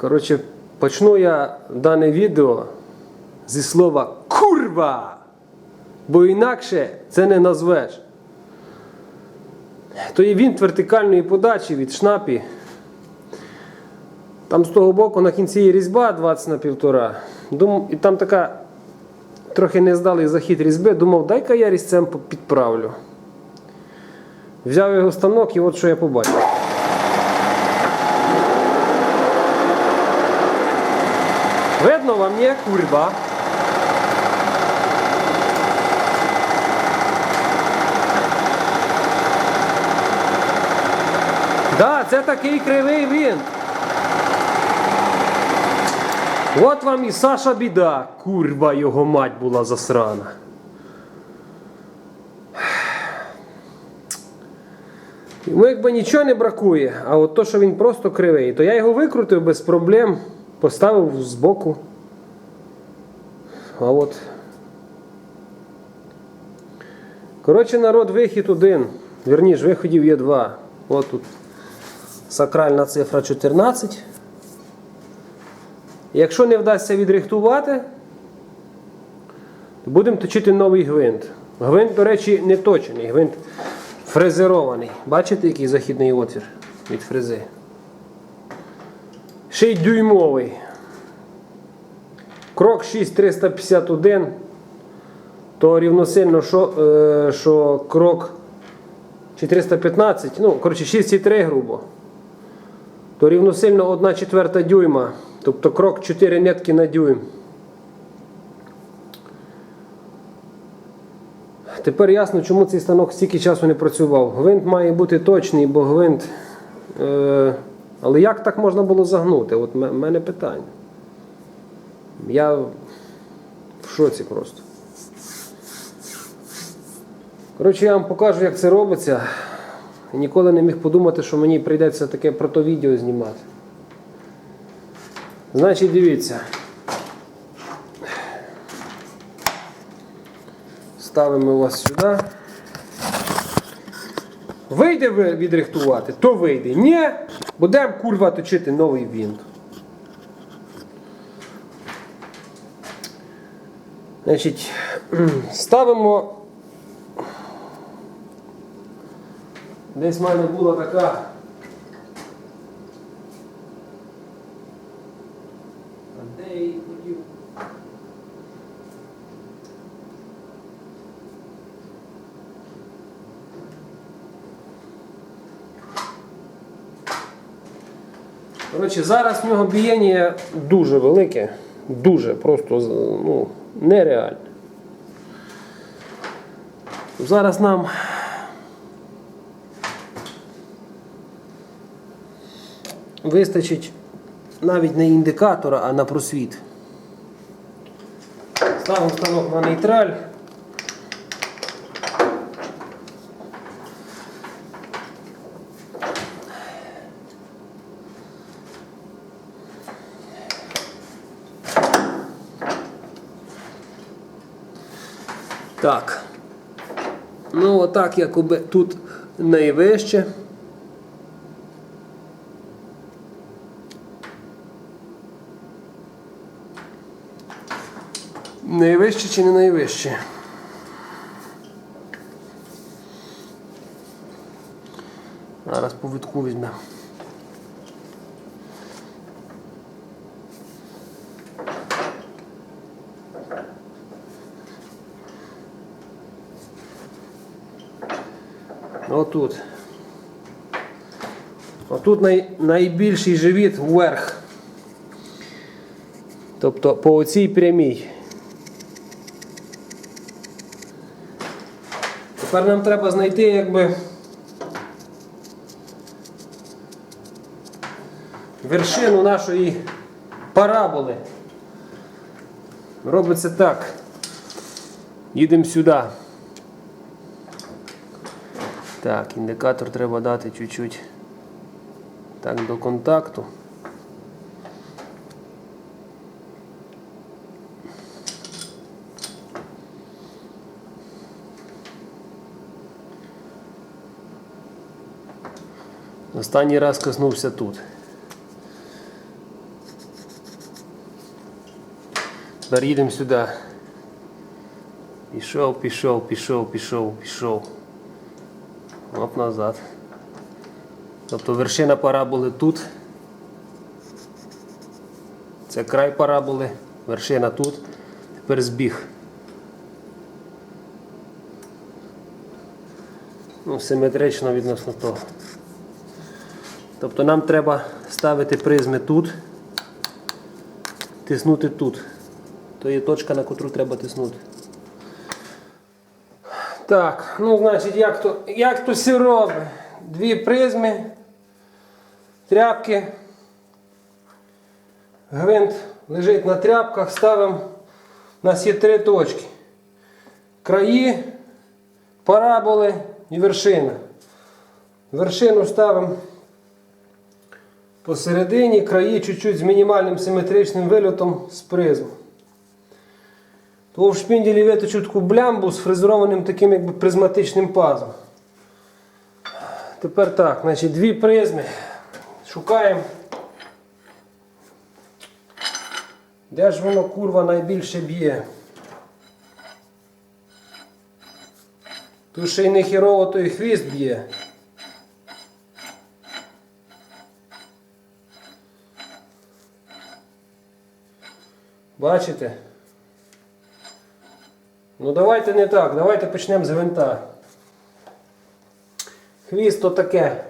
Коротше, почну я дане відео зі слова курва. Бо інакше це не назвеш. То є він вертикальної подачі від шнапі. Там з того боку на кінці є різьба 20 на 1,5. Дум... І там така трохи нездалий захід різьби. Думав, дай-ка я різцем підправлю. Взяв його станок і от що я побачив. Видно вам не курва. Да, це такий кривий винт. От вам і Саша біда. Курва його мать була засрана. Йому якби нічого не бракує, а от то, що він просто кривий, то я його викрутив без проблем, поставив збоку. А от. Коротше, народ, вихід один. Вірніш, виходів є два. От тут сакральна цифра 14. Якщо не вдасться відрихтувати, то будемо точити новий гвинт. Гвинт, до речі, не точений, гвинт фрезерований. Бачите, який західний отвір від фрези? Ще й дюймовий. Крок 6351, то рівносильно, що, е, що крок 415, ну, коротше, 6,3 грубо, то рівносильно 1 четверта дюйма, тобто крок 4 нитки на дюйм. Тепер ясно, чому цей станок стільки часу не працював. Гвинт має бути точний, бо гвинт. Е, але як так можна було загнути? От в мене питання. Я в шоці просто. Коротше, я вам покажу, як це робиться. Ніколи не міг подумати, що мені прийдеться таке протовідео знімати. Значить, дивіться. Ставимо вас сюди. Вийде ви відрихтувати, то вийде. Ні, будемо курва точити новий вінт. Значить, ставимо. Десь в мене була така. Коротше, зараз в нього бієння дуже велике, дуже просто ну, нереальне. Зараз нам вистачить навіть не індикатора, а на просвіт. Ставимо станок на нейтраль. Так. Ну, отак, якоби тут найвище. Найвище чи не найвище? Зараз по витку візьмемо. Отут. Отут най, найбільший живіт вверх. Тобто по оцій прямій. Тепер нам треба знайти якби вершину нашої параболи. Робиться так. Їдемо сюди. Так, індикатор треба дати чуть-чуть так до контакту. Останній раз коснувся тут. Тепер їдемо сюди. Пішов, пішов, пішов, пішов, пішов. Оп, назад. Тобто вершина параболи тут. Це край параболи, вершина тут. Тепер збіг. Ну, симетрично відносно того. Тобто нам треба ставити призми тут, тиснути тут. То є точка, на котру треба тиснути. Так, ну значить, як то, як то все робить? Дві призми, тряпки. Гвинт лежить на тряпках, ставимо. У нас є три точки. Краї, параболи і вершина. Вершину ставимо посередині, краї чуть-чуть з мінімальним симетричним вильотом з призм. То в шпінделі виточу таку блямбу з фрезерованим таким якби призматичним пазом. Тепер так, значить, дві призми. Шукаємо. Де ж воно курва найбільше б'є? Тут ще й не хірово той хвіст б'є. Бачите? Ну давайте не так, давайте почнемо з гвинта. Хвіст то таке.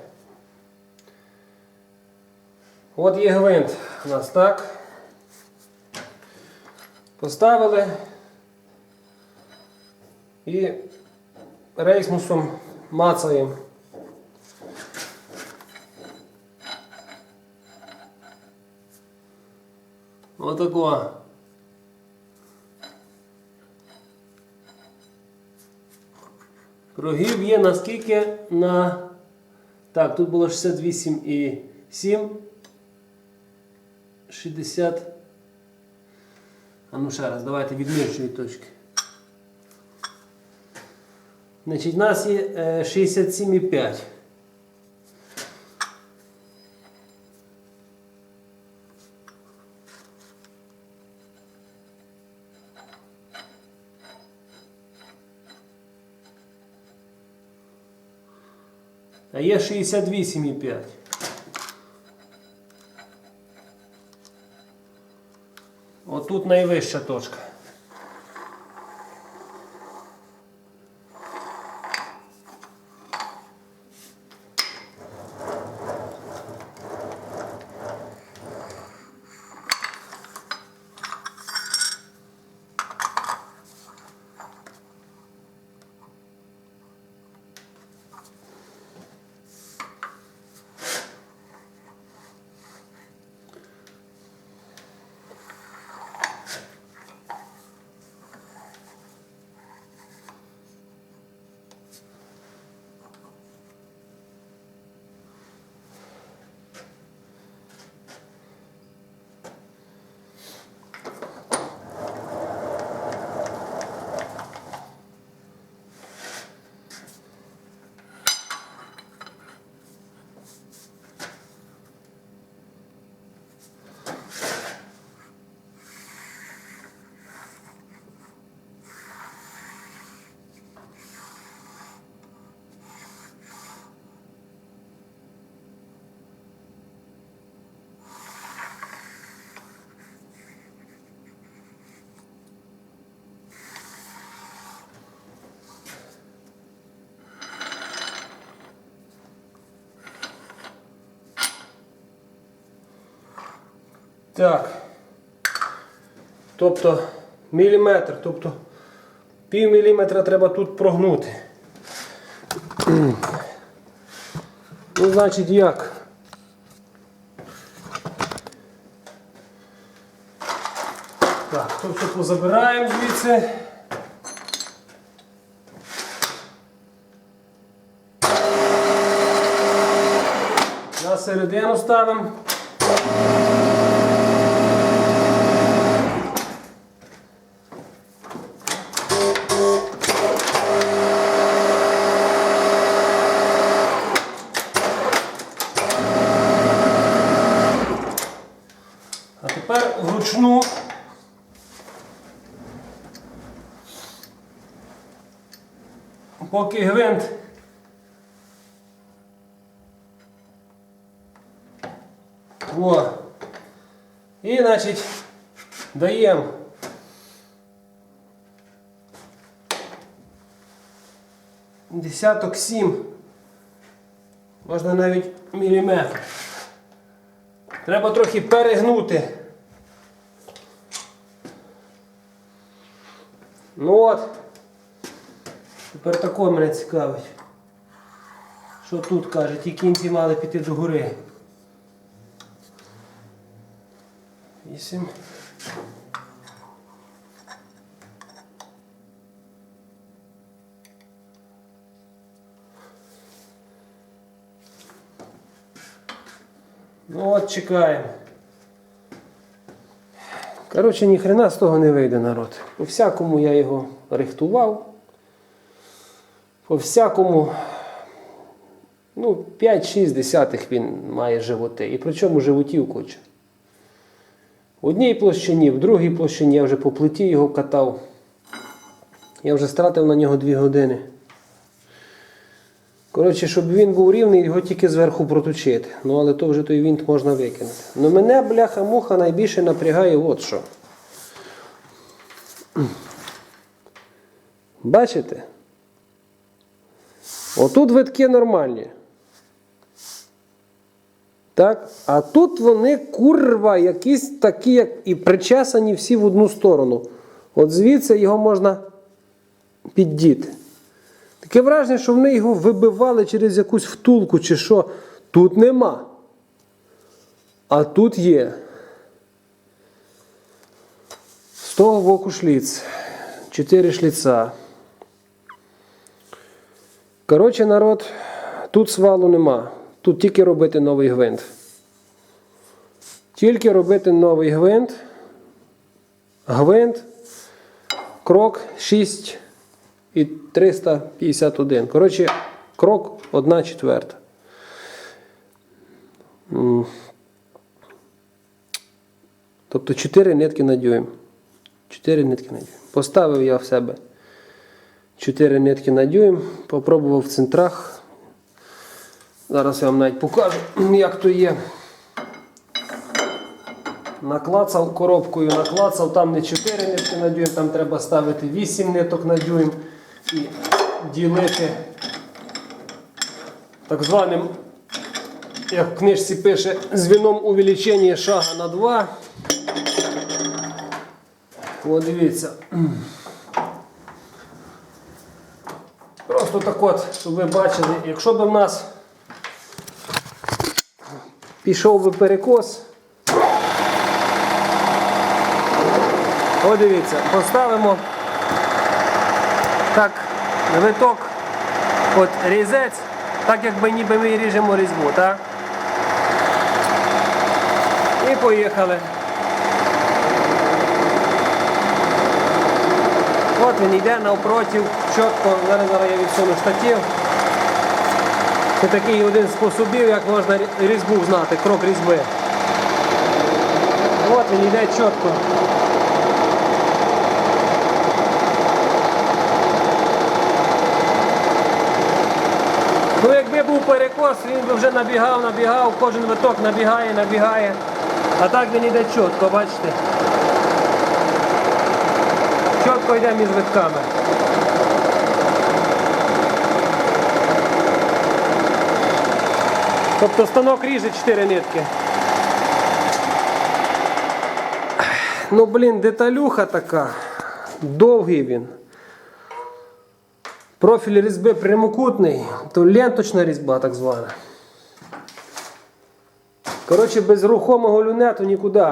От є гвинт у нас, так? Поставили і рейсмусом мацаємо. Отако. Кругів є наскільки на. Так, тут було 68,7. 60. А ну ще раз, давайте від нижчої точки. Значить, у нас є е, 67,5. А є 68,5. Отут найвища точка. Так. Тобто міліметр, тобто пів міліметра треба тут прогнути. Ну, значить, як? Так, тобто позабираємо звідси. На середину ставимо. А тепер вручну поки гвинт. О. І, значить, даємо. Десяток сім. Можна навіть міліметр. Треба трохи перегнути. Ну от. Тепер тако мене цікавить. Що тут каже? Ті кінці мали піти до гори. Вісім. Ну от чекаємо. Коротше, ні хрена з того не вийде народ. По всякому я його рихтував. По всякому, ну, 5-6 десятих він має животи. І причому животів куча. В одній площині, в другій площині я вже по плиті його катав. Я вже стратив на нього 2 години. Коротше, щоб він був рівний, його тільки зверху проточити. Ну, але то вже той вінт можна викинути. Ну мене, бляха-муха, найбільше напрягає от що. Бачите? Отут витки нормальні. Так? А тут вони курва, якісь такі, як і причесані всі в одну сторону. От звідси його можна піддіти. Таке враження, що вони його вибивали через якусь втулку чи що. Тут нема. А тут є. З того боку шліц. Чотири шліца. Коротше, народ, тут свалу нема. Тут тільки робити новий гвинт. Тільки робити новий гвинт. Гвинт. Крок 6 і 351. Коротше, крок 1 четверта. Тобто 4 нитки на дюйм. 4 нитки на дюйм. Поставив я в себе 4 нитки на дюйм, попробував в центрах. Зараз я вам навіть покажу, як то є. Наклацав коробкою, наклацав, там не 4 нитки на дюйм, там треба ставити 8 ниток на дюйм і ділити так званим, як в книжці пише, звіном увеличення шага на 2. О, дивіться. Просто так от, щоб ви бачили, якщо б в нас пішов би перекос. О, дивіться, поставимо так виток, от різець, так якби ніби ми ріжемо різьбу, так? І поїхали. От він йде навпротив, чітко, зараз я відсуну штатів. Це такий один з способів, як можна різьбу знати, крок різьби. От він йде чітко. Ну, якби був перекос, він би вже набігав, набігав, кожен виток набігає, набігає. А так він йде чітко, бачите? Чітко йде між витками. Тобто станок ріже 4 нитки. Ну, блін, деталюха така. Довгий він. Профіль різьби прямокутний, то ленточна різьба так звана. Коротше, без рухомого люнету нікуди.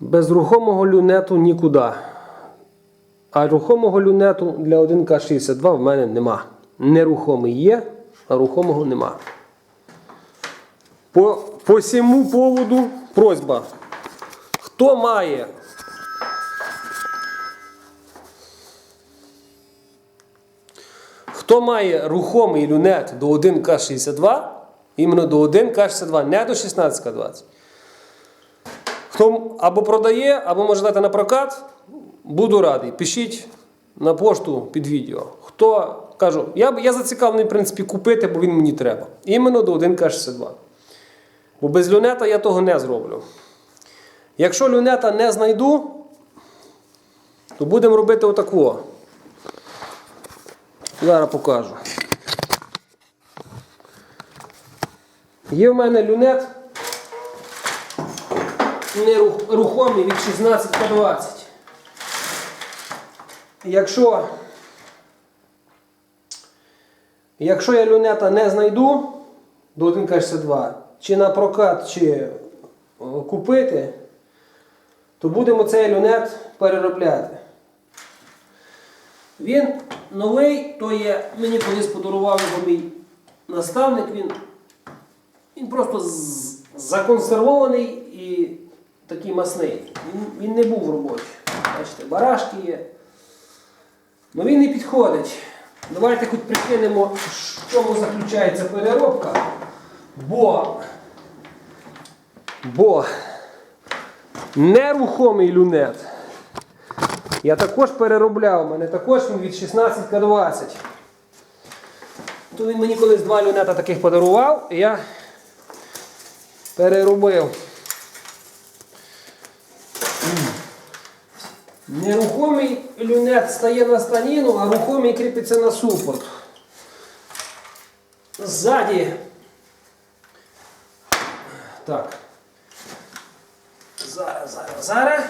Без рухомого люнету нікуди. А рухомого люнету для 1К62 в мене нема. Нерухомий є, а рухомого нема. По, по сіму поводу просьба. Хто має Хто має рухомий люнет до 1К62, іменно до 1К62, не до 16К20, хто або продає, або може дати на прокат, буду радий. Пишіть на пошту під відео. Хто кажу, я, я зацікавлений, в принципі, купити, бо він мені треба. Іменно до 1К62. Бо без люнета я того не зроблю. Якщо люнета не знайду, то будемо робити отакво. Зараз покажу. Є в мене люнет нерухомий від 16 по 20. Якщо, якщо я люнета не знайду до 1К62, чи на прокат, чи купити, то будемо цей люнет переробляти. Він новий, то є, мені колись подарував його мій наставник, він, він просто законсервований і такий масний. Він, він не був робочий. Бачите, барашки є. Ну він не підходить. Давайте хоч прикинемо, в чому заключається переробка. Бо, бо нерухомий люнет. Я також переробляв, у мене також він від 16 к 20. То він мені колись два люнета таких подарував, і я переробив. Нерухомий люнет стає на станіну, а рухомий кріпиться на супорт. Ззаді. Так. Зараз, зараз, зараз.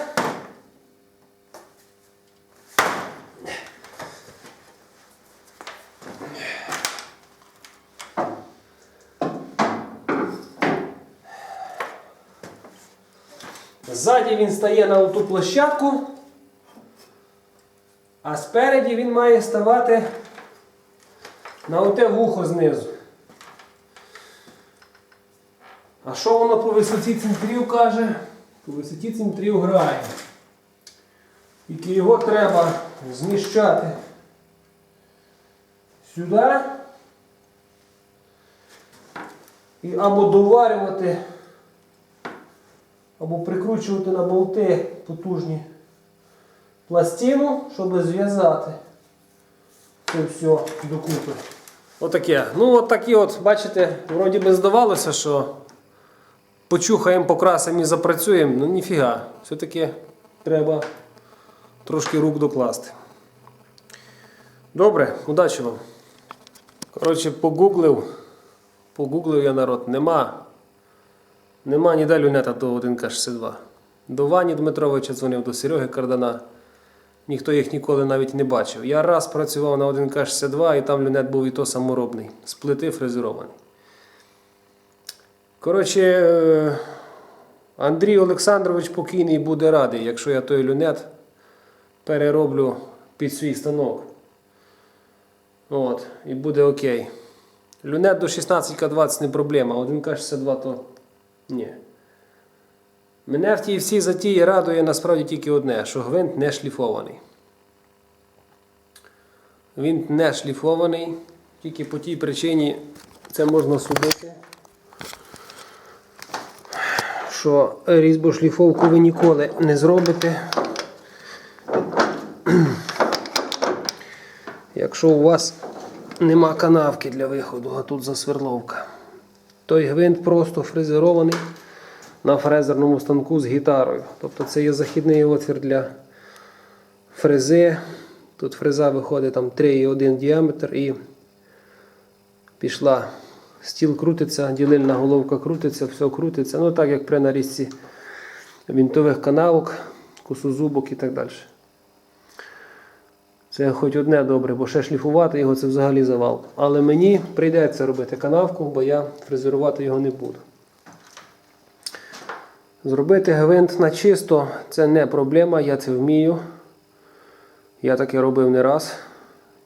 Ззаді він стає на ту площадку, а спереді він має ставати на оте вухо знизу. А що воно по висоті центрів каже? По висоті центрів грає. Тільки його треба зміщати сюди і або доварювати, або прикручувати на болти потужні пластину, щоб зв'язати це все докупи. Отаке. Ну, от такі от, бачите, вроді би здавалося, що почухаємо, покрасимо і запрацюємо. Ну ніфіга. Все-таки треба трошки рук докласти. Добре, удачі вам. Коротше, погуглив. Погуглив я народ. Нема. Нема ніде люнета до 1К62. До Вані Дмитровича дзвонив, до Сереги Кардана. Ніхто їх ніколи навіть не бачив. Я раз працював на 1К62 і там люнет був і то саморобний. З плити фрезерований. Коротше, е, Андрій Олександрович покійний буде радий, якщо я той люнет перероблю під свій станок. От, і буде окей. Люнет до 16К20 не проблема, а 1К62 то ні. Мене в тій всій затії радує насправді тільки одне, що гвинт не шліфований. Він не шліфований, тільки по тій причині це можна судити, що різьбошліфовку ви ніколи не зробите. Якщо у вас нема канавки для виходу, а тут засверловка. Той гвинт просто фрезерований на фрезерному станку з гітарою. Тобто це є західний отвір для фрези. Тут фреза виходить там 3,1 діаметр і пішла. Стіл крутиться, ділильна головка крутиться, все крутиться. Ну так як при нарізці вінтових канавок, косозубок і так далі. Це хоч одне добре, бо ще шліфувати його це взагалі завал. Але мені прийдеться робити канавку, бо я фрезерувати його не буду. Зробити гвинт на чисто це не проблема, я це вмію. Я таке робив не раз.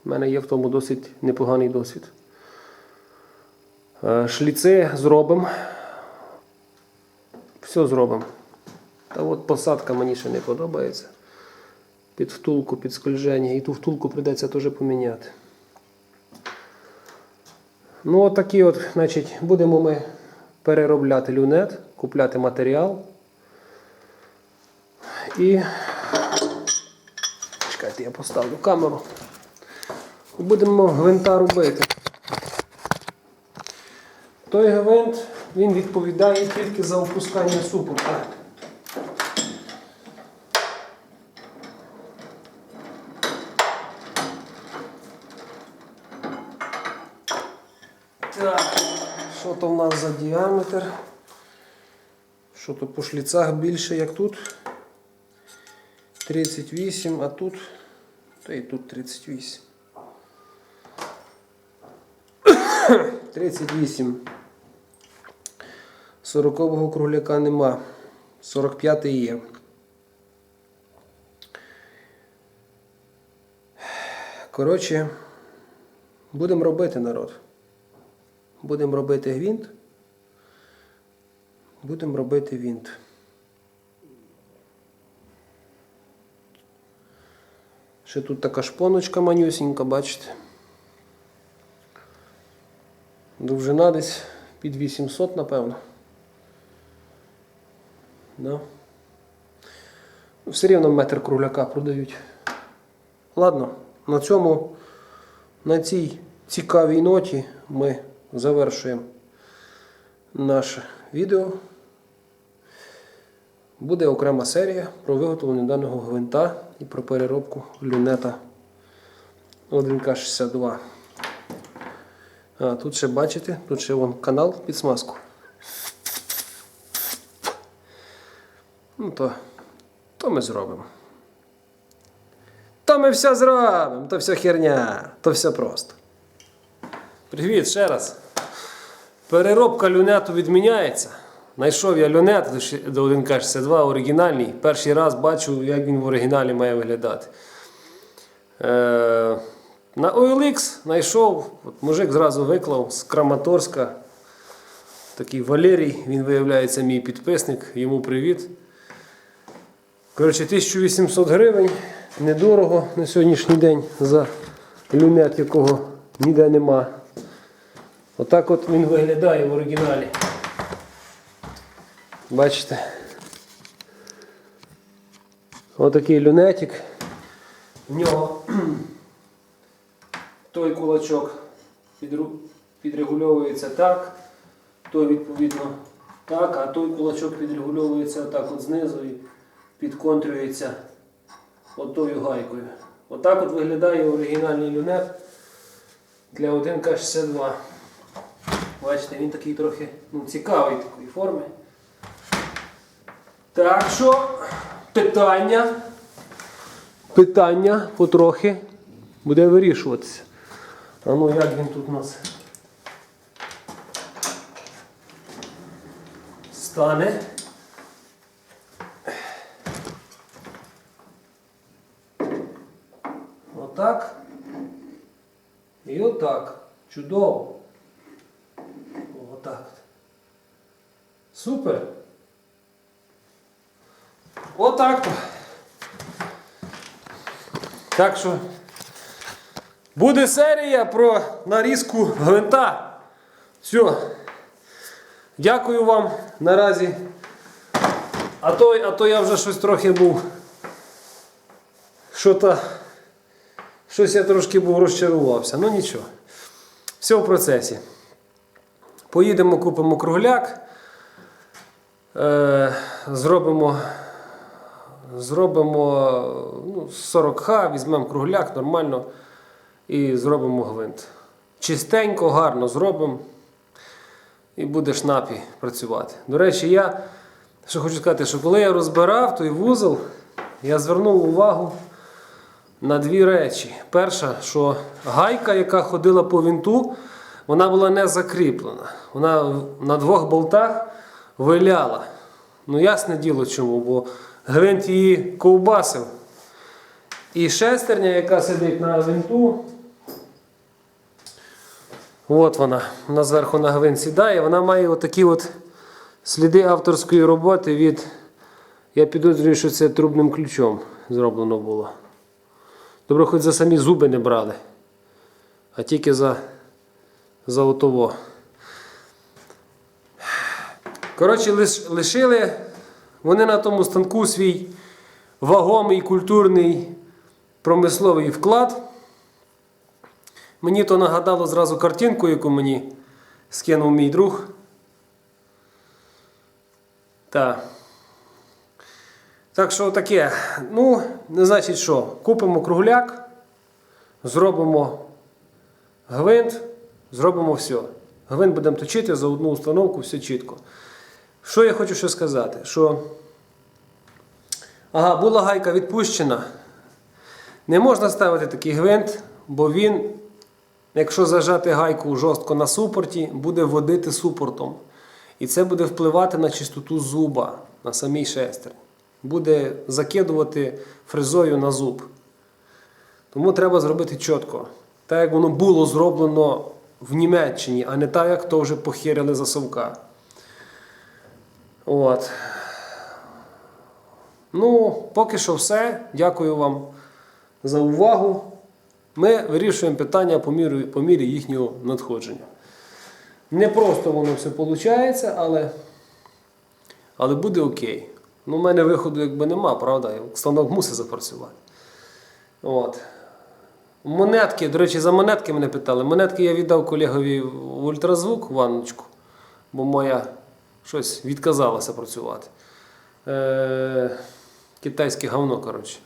У мене є в тому досить непоганий досвід. Е, Шліци зробимо. Все зробимо. Та от посадка мені ще не подобається. Під втулку, під скольження. І ту втулку прийдеться теж поміняти. Ну, от такі от, значить, будемо ми переробляти люнет, купляти матеріал. І Дайте я поставлю камеру. Будемо гвинта робити. Той гвинт він відповідає тільки за опускання супорта. Що то в нас за діаметр? Що то по шліцах більше, як тут? 38, а тут, та і тут 38. 38. 40-го кругляка нема. 45-й є. Коротше, будемо робити народ. Будемо робити гвинт. Будемо робити вінт. Ще тут така шпоночка манюсінька, бачите. Довжина десь під 800, напевно. Да. Ну, Все рівно метр кругляка продають. Ладно, на цьому, на цій цікавій ноті ми завершуємо наше відео. Буде окрема серія про виготовлення даного гвинта і про переробку люнета 1К62. А, тут ще бачите, тут ще вон канал під смазку. Ну то, то ми зробимо. То ми все зробимо, то все херня, то все просто. Привіт ще раз. Переробка люнету відміняється. Знайшов я люнет до 1К62 оригінальний. Перший раз бачу, як він в оригіналі має виглядати. Е, на OLX знайшов, от мужик зразу виклав з Краматорська. Такий Валерій, він виявляється мій підписник, йому привіт. Коротше, 1800 гривень, недорого на сьогоднішній день за люнет, якого ніде нема. Отак от він виглядає в оригіналі. Бачите? Отакий люнетик. В нього той кулачок підрегульовується так, той відповідно так, а той кулачок підрегульовується так от знизу і підконтрюється отою гайкою. Отак от виглядає оригінальний люнет для 1К62. Бачите, він такий трохи ну, цікавий такої форми. Так що питання, питання потрохи буде вирішуватися. А ну як він тут у нас стане? Отак. І отак. Чудово. Отак. Супер. Отак. то. Так що буде серія про нарізку гвинта. Все. Дякую вам наразі. А то, а то я вже щось трохи був. Що то. Щось я трошки був розчарувався. Ну нічого. Все в процесі. Поїдемо, купимо кругляк. Е, зробимо зробимо ну, 40х, візьмемо кругляк нормально і зробимо гвинт. Чистенько, гарно зробимо. І буде шнапі працювати. До речі, я що хочу сказати, що коли я розбирав той вузол, я звернув увагу на дві речі. Перша, що гайка, яка ходила по винту, вона була не закріплена. Вона на двох болтах виляла. Ну, ясне діло чому, бо гвинт її ковбасив. І шестерня, яка сидить на винту, от вона, вона зверху на гвинт сідає, вона має отакі от сліди авторської роботи від. Я підозрюю, що це трубним ключом зроблено було. Добре, хоч за самі зуби не брали, а тільки за, за отово. Коротше, лиш, лишили вони на тому станку свій вагомий культурний промисловий вклад. Мені то нагадало зразу картинку, яку мені скинув мій друг. Так. Так що таке. Ну, не значить що. Купимо кругляк, зробимо гвинт, зробимо все. Гвинт будемо точити за одну установку, все чітко. Що я хочу ще сказати? Що ага, була гайка відпущена. Не можна ставити такий гвинт, бо він, якщо зажати гайку жорстко на супорті, буде водити супортом. І це буде впливати на чистоту зуба на самій шестерні. Буде закидувати фрезою на зуб. Тому треба зробити чітко. Так як воно було зроблено в Німеччині, а не так, як то вже похирили за совка. От. Ну, поки що все. Дякую вам за увагу. Ми вирішуємо питання по мірі, по мірі їхнього надходження. Не просто воно все виходить, але, але буде окей. Ну, у мене виходу якби нема, правда? Станок мусить запрацювати. От. Монетки, до речі, за монетки мене питали. Монетки я віддав колегові в ультразвук ванночку, бо моя щось відказалася працювати. Е, китайське говно, коротше.